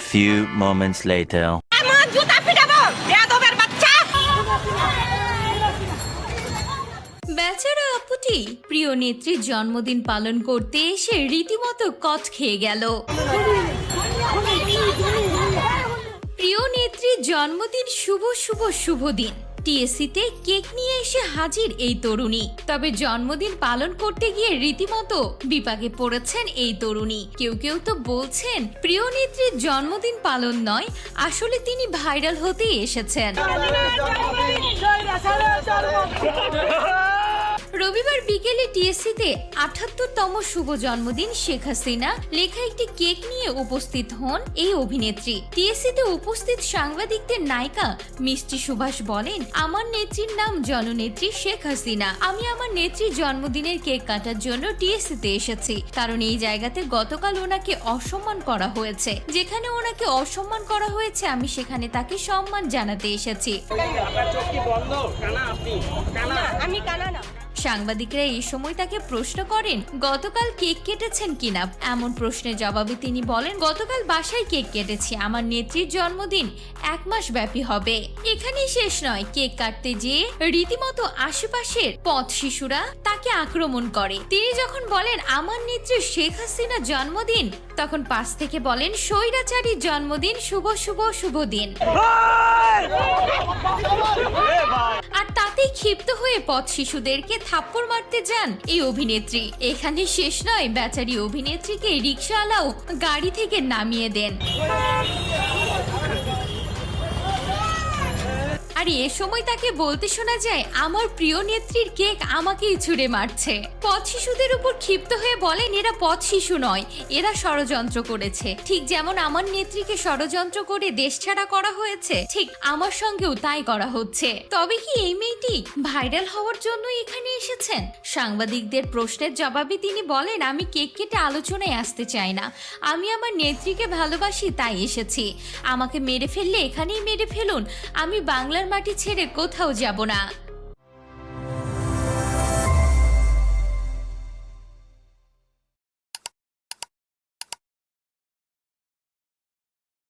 Few moments later. বেচারা প্রিয় নেত্রীর জন্মদিন পালন করতে এসে রীতিমতো কচ খেয়ে গেল প্রিয় নেত্রীর জন্মদিন শুভ শুভ শুভ দিন টিএসসিতে কেক নিয়ে এসে হাজির এই তরুণী। তবে জন্মদিন পালন করতে গিয়ে রীতিমতো বিপাকে পড়েছেন এই তরুণী। কেউ কেউ তো বলছেন, প্রিয় নেত্রীর জন্মদিন পালন নয়, আসলে তিনি ভাইরাল হতেই এসেছেন। রবিবার বিকেলে টিএসসিতে আঠাত্তরতম শুভ জন্মদিন শেখ হাসিনা লেখা একটি কেক নিয়ে উপস্থিত হন এই অভিনেত্রী। টিএসসিতে উপস্থিত সাংবাদিকদের নায়িকা মিষ্টি সুভাষ বলেন আমার নেত্রীর নাম জননেত্রী শেখ হাসিনা। আমি আমার নেত্রীর জন্মদিনের কেক কাটার জন্য টিএসসিতে এসেছি। কারণ এই জায়গাতে গতকাল ওনাকে অসম্মান করা হয়েছে। যেখানে ওনাকে অসম্মান করা হয়েছে আমি সেখানে তাকে সম্মান জানাতে এসেছি। আমি কানা না। সাংবাদিকরা এই সময় তাকে প্রশ্ন করেন, গতকাল কেক কেটেছেন কিনা? এমন প্রশ্নের জবাবে তিনি বলেন, গতকাল বাসায় কেক কেটেছি, আমার নেত্রীর জন্মদিন, এক মাস ব্যাপী হবে। এখানেই শেষ নয়, কেক কাটতে যেয়ে রীতিমতো আশেপাশের পথ শিশুরা তাকে আক্রমণ করে। তিনি যখন বলেন, আমার নেত্রী শেখ হাসিনা জন্মদিন, তখন পাশ থেকে বলেন, স্বৈরাচারীর জন্মদিন, শুভ শুভ শুভ দিন। তাতেই ক্ষিপ্ত হয়ে পথ শিশুদেরকে থাপ্পড় মারতে যান এই অভিনেত্রী। এখানে শেষ নয়, বেচারি অভিনেত্রীকে রিক্সাওয়ালাও গাড়ি থেকে নামিয়ে দেন। আর, এ সময় তাকে বলতে শোনা যায়, আমার প্রিয় নেত্রীর কেক আমাকেই ছুঁড়ে মারছে। পথ শিশুদের উপর ক্ষিপ্ত হয়ে বলেন, এরা পথ শিশু নয়, এরা ষড়যন্ত্র করেছে। ঠিক যেমন আমার নেত্রীকে ষড়যন্ত্র করে দেশ ছাড়া করা হয়েছে, ঠিক আমার সঙ্গেও তাই করা হচ্ছে। তবে কি এই মেয়েটি ভাইরাল হওয়ার জন্য এখানে এসেছেন? সাংবাদিকদের প্রশ্নের জবাবে তিনি বলেন, আমি কেক কেটে আলোচনায় আসতে চাই না। আমি আমার নেত্রীকে ভালোবাসি, তাই এসেছি। আমাকে মেরে ফেললে এখানেই মেরে ফেলুন। আমি বাংলার মাটি ছেড়ে কোথাও যাব না।